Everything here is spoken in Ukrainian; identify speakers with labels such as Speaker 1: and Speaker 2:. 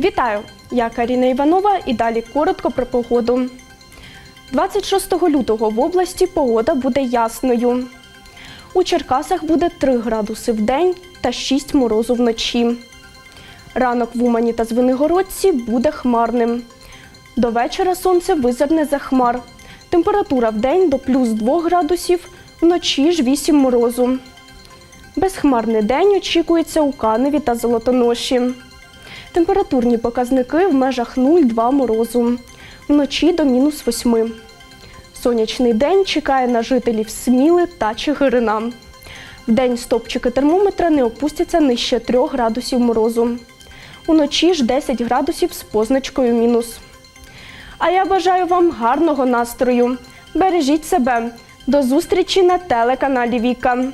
Speaker 1: Вітаю! Я Каріна Іванова і далі коротко про погоду. 26 лютого в області погода буде ясною. У Черкасах буде 3 градуси в день та 6 морозу вночі. Ранок в Умані та Звенигородці буде хмарним. До вечора сонце визирне за хмар. Температура в день до плюс 2 градусів, вночі ж 8 морозу. Безхмарний день очікується у Каневі та Золотоноші. Температурні показники в межах 0,2 морозу. Вночі до мінус 8. Сонячний день чекає на жителів Сміли та Чигирина. Вдень стопчики термометра не опустяться нижче 3 градусів морозу. Уночі ж 10 градусів з позначкою мінус. А я бажаю вам гарного настрою. Бережіть себе. До зустрічі на телеканалі Віка.